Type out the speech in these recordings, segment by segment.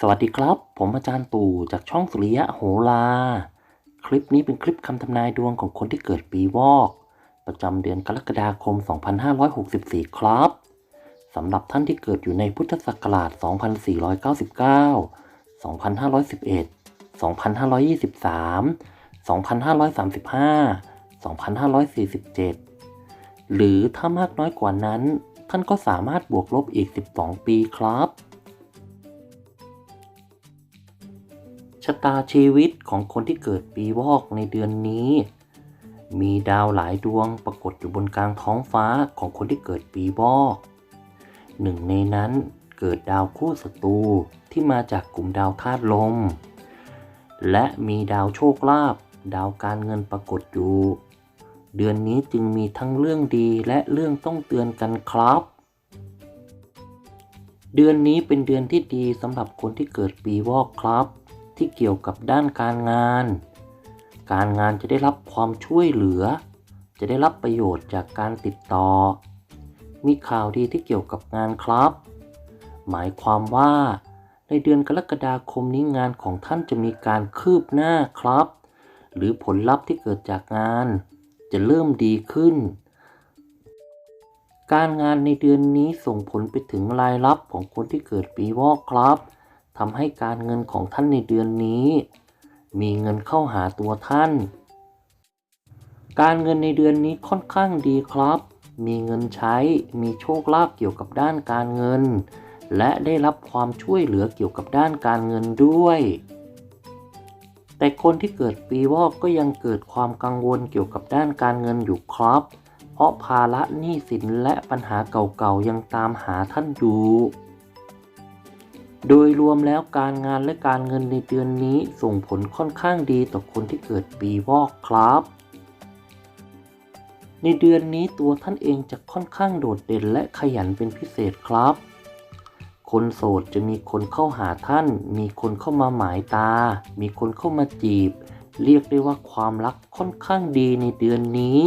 สวัสดีครับ ผมอาจารย์ตู่จากช่องสุริยะโหราคลิปนี้เป็นคลิปคำทำนายดวงของคนที่เกิดปีวอก ประจำเดือนกรกฎาคม 2564 ครับสำหรับท่านที่เกิดอยู่ในพุทธศักราช 2499 2511 2523 2535 2547 หรือถ้ามากน้อยกว่านั้น ท่านก็สามารถบวกลบอีก 12 ปีครับ ชะตาชีวิตของคนที่เกิดปีวอกในเดือนนี้ มีดาวหลายดวงปรากฏอยู่บนกลางท้องฟ้าของคนที่เกิดปีวอก หนึ่งในนั้นเกิดดาวคู่ศัตรูที่มาจากกลุ่มดาวธาตุลม และมีดาวโชคลาภดาวการเงินปรากฏอยู่ เดือนนี้จึงมีทั้งเรื่องดีและเรื่องต้องเตือนกันครับ เดือนนี้เป็นเดือนที่ดีสำหรับคนที่เกิดปีวอกครับ ที่เกี่ยวกับด้านการงาน การงานจะได้รับความช่วยเหลือ จะได้รับประโยชน์จากการติดต่อ มีข่าวดีที่เกี่ยวกับงานครับ หมายความว่า ในเดือนกรกฎาคมนี้งานของท่านจะมีการคืบหน้าครับ หรือผลลัพธ์ที่เกิดจากงาน จะเริ่มดีขึ้นการงานในเดือนนี้ส่งผลไปถึงรายรับของคนที่เกิดปีวอกครับ ทำให้การเงินของท่านในเดือนนี้ มีเงินเข้าหาตัวท่าน การเงินในเดือนนี้ค่อนข้างดีครับ มีเงินใช้ มีโชคลาภเกี่ยวกับด้านการเงิน และได้รับความช่วยเหลือเกี่ยวกับด้านการเงินด้วย แต่คนที่เกิดปีวอกก็ยังเกิดความกังวลเกี่ยวกับด้านการเงินอยู่ครับ เพราะภาระหนี้สินและปัญหาเก่าๆยังตามหาท่านอยู่ โดยรวมแล้วการงานและการเงินในเดือนนี้ส่งผลค่อนข้างดีต่อคนที่เกิดปีวอกครับ ในเดือนนี้ตัวท่านเองจะค่อนข้างโดดเด่นและขยันเป็นพิเศษครับ คนโสดจะมีคนเข้าหาท่าน มีคนเข้ามาหมายตา มีคนเข้ามาจีบ เรียกได้ว่าความรักค่อนข้างดีในเดือนนี้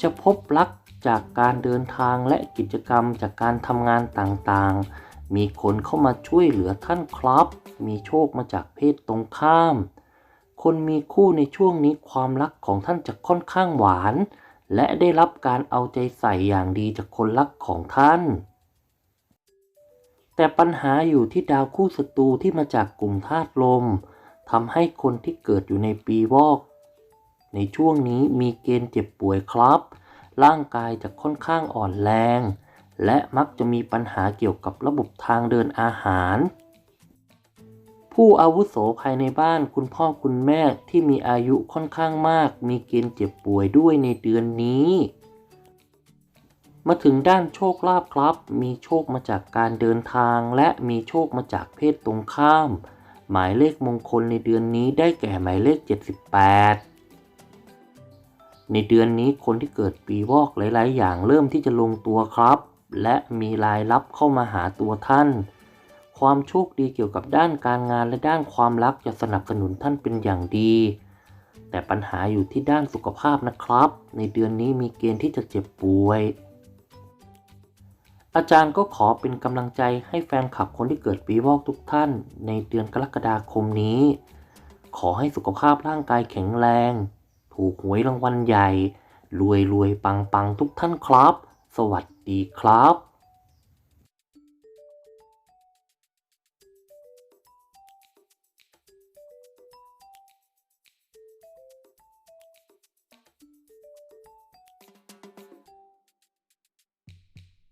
จะพบรักจากการเดินทางและกิจกรรมจากการทำงานต่างๆ มีคนเข้ามาช่วยเหลือท่านครับ มีโชคมาจากเพศตรงข้าม คนมีคู่ในช่วงนี้ความรักของท่านจะค่อนข้างหวาน และได้รับการเอาใจใส่อย่างดีจากคนรักของท่าน แต่ปัญหาอยู่ที่ดาวคู่ศัตรูที่มาจากกลุ่มธาตุลมทำให้คนที่เกิดอยู่ในปีวอก ในช่วงนี้มีเกณฑ์เจ็บป่วยครับ ร่างกายจะค่อนข้างอ่อนแรง และมักจะมีปัญหาเกี่ยวกับระบบทางเดินอาหาร ผู้อาวุโสภายในบ้านคุณพ่อคุณแม่ที่มีอายุค่อนข้างมาก มีเกณฑ์เจ็บป่วยด้วยในเดือนนี้ มาถึงด้านโชคลาภครับ มีโชคมาจากการเดินทางและมีโชคมาจากเพศตรงข้าม หมายเลขมงคลในเดือนนี้ได้แก่หมายเลข 78ในเดือนนี้คนที่เกิดปีวอกหลาย ๆ อย่างเริ่มที่จะลงตัวครับ และมีรายรับเข้ามาหาตัวท่าน ความโชคดีเกี่ยวกับด้านการงานและด้านความรักจะสนับสนุนท่านเป็นอย่างดี แต่ปัญหาอยู่ที่ด้านสุขภาพนะครับ ในเดือนนี้มีเกณฑ์ที่จะเจ็บป่วย อาจารย์ก็ขอเป็นกำลังใจให้แฟนคลับคนที่เกิดปีวอกทุกท่าน ในเดือนกรกฎาคมนี้ ขอให้สุขภาพร่างกายแข็งแรง ถูกหวยรางวัลใหญ่รวยรวยปังปังทุกท่านครับ สวัสดีครับ